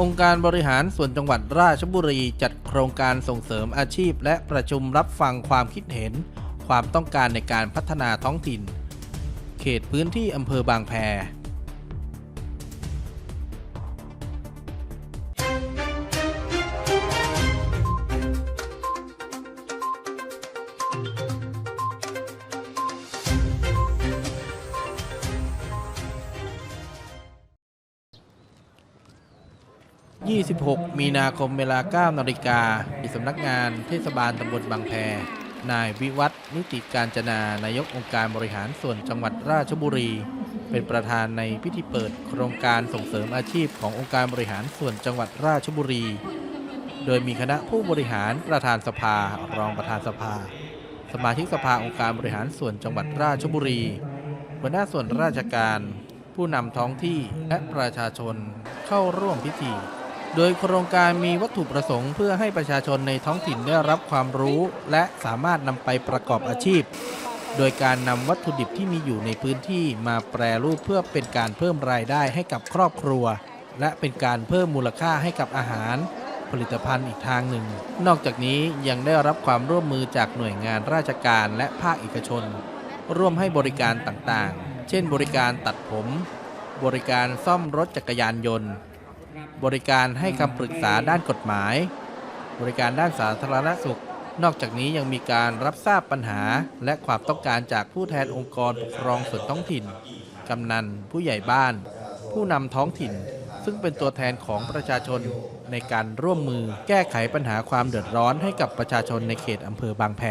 องค์การบริหารส่วนจังหวัดราชบุรีจัดโครงการส่งเสริมอาชีพ และประชุมรับฟังความคิดเห็น ความต้องการในการพัฒนาท้องถิ่น เขตพื้นที่อำเภอบางแพ 26 มีนาคมเวลา 9นาฬิกาที่สำนักงานเทศบาลตำบลบางแพ นายวิวัฒนิติการจนานายกองค์การบริหารส่วนจังหวัดราชบุรี เป็นประธานในพิธีเปิดโครงการส่งเสริมอาชีพขององค์การบริหารส่วนจังหวัดราชบุรี โดยมีคณะผู้บริหารประธานสภา รองประธานสภา สมาชิกสภาองค์การบริหารส่วนจังหวัดราชบุรีหัวหน้าส่วนราชการ ผู้นำท้องที่และประชาชนเข้าร่วมพิธี โดยโครงการมีวัตถุประสงค์เพื่อให้ประชาชนในท้องถิ่นได้รับความรู้ และสามารถนำไปประกอบอาชีพ โดยการนำวัตถุดิบที่มีอยู่ในพื้นที่มาแปรรูปเพื่อเป็นการเพิ่มรายได้ให้กับครอบครัว และเป็นการเพิ่มมูลค่าให้กับอาหาร ผลิตภัณฑ์อีกทางหนึ่ง นอกจากนี้ยังได้รับความร่วมมือจากหน่วยงานราชการและภาคเอกชน ร่วมให้บริการต่างๆ เช่น บริการตัดผม บริการซ่อมรถจักรยานยนต์ บริการให้คำปรึกษาด้านกฎหมาย บริการด้านสาธารณสุข นอกจากนี้ยังมีการรับทราบปัญหา และความต้องการจากผู้แทนองค์กรปกครองส่วนท้องถิ่น กำนัน ผู้ใหญ่บ้าน ผู้นำท้องถิ่น ซึ่งเป็นตัวแทนของประชาชนในการร่วมมือแก้ไขปัญหาความเดือดร้อนให้กับประชาชนในเขตอำเภอบางแพ